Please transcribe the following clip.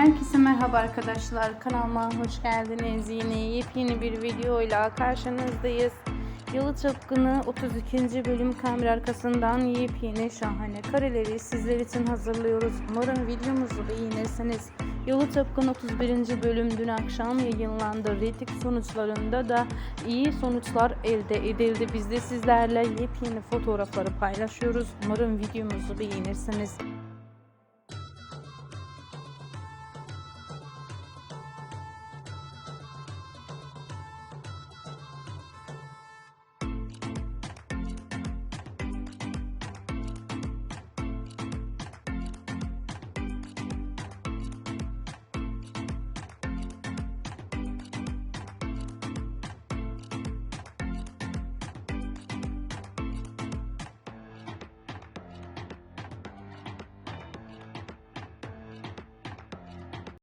Herkese merhaba arkadaşlar. Kanalıma hoş geldiniz. Yine yepyeni bir videoyla karşınızdayız. Yalı Çapkını 32. bölüm kamera arkasından yepyeni şahane kareleri sizler için hazırlıyoruz. Umarım videomuzu beğenirsiniz. Yalı Çapkını 31. bölüm dün akşam yayınlandı. Reyting sonuçlarında da iyi sonuçlar elde edildi. Biz de sizlerle yepyeni fotoğrafları paylaşıyoruz. Umarım videomuzu beğenirsiniz.